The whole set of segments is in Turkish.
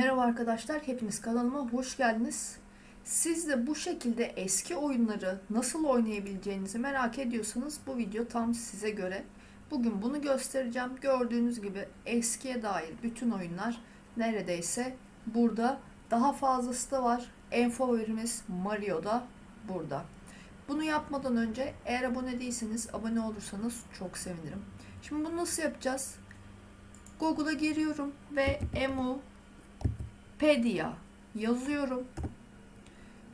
arkadaşlar, hepiniz kanalıma hoş geldiniz. Siz de bu şekilde eski oyunları nasıl oynayabileceğinizi merak ediyorsanız bu video tam size göre. Bugün bunu göstereceğim. Gördüğünüz gibi eskiye dair bütün oyunlar neredeyse burada. Daha fazlası da var. En favorimiz Mario da burada. Bunu yapmadan önce eğer abone değilseniz abone olursanız çok sevinirim. Şimdi bunu nasıl yapacağız? Google'a giriyorum ve emu Pedia yazıyorum.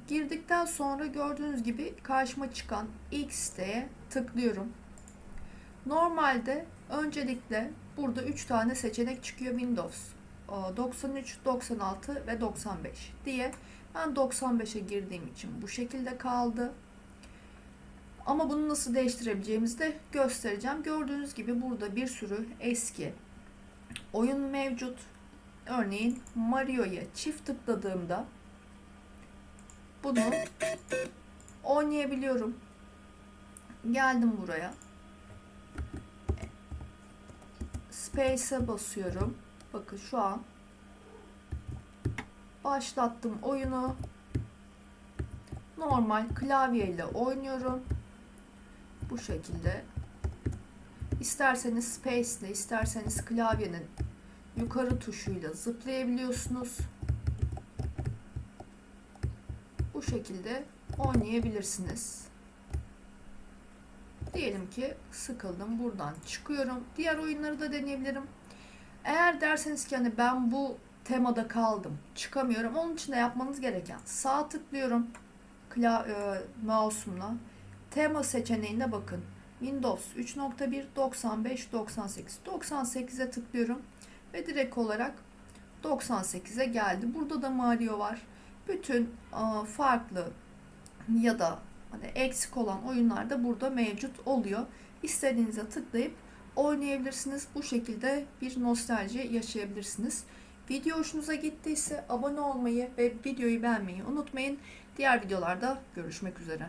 Girdikten sonra gördüğünüz gibi karşıma çıkan ilk siteye tıklıyorum. Normalde öncelikle burada 3 tane seçenek çıkıyor Windows. 93, 96 ve 95 diye. Ben 95'e girdiğim için bu şekilde kaldı. Ama bunu nasıl değiştirebileceğimizi de göstereceğim. Gördüğünüz gibi burada bir sürü eski oyun mevcut. Örneğin Mario'ya çift tıkladığımda bunu oynayabiliyorum. Geldim buraya. Space'e basıyorum. Bakın şu an başlattım oyunu. Normal klavyeyle oynuyorum. Bu şekilde. İsterseniz Space ile isterseniz klavyenin yukarı tuşuyla zıplayabiliyorsunuz. Bu şekilde oynayabilirsiniz. Diyelim ki sıkıldım buradan çıkıyorum. Diğer oyunları da deneyebilirim. Eğer derseniz ki hani ben bu temada kaldım çıkamıyorum. Onun için de yapmanız gereken sağ tıklıyorum kla e, mouse'umla. Tema seçeneğine bakın. Windows 3.1 95 98 98'e tıklıyorum ve direkt olarak 98'e geldi. Burada da Mario var. Bütün farklı ya da hani eksik olan oyunlar da burada mevcut oluyor. İstediğinize tıklayıp oynayabilirsiniz. Bu şekilde bir nostalji yaşayabilirsiniz. Video hoşunuza gittiyse abone olmayı ve videoyu beğenmeyi unutmayın. Diğer videolarda görüşmek üzere.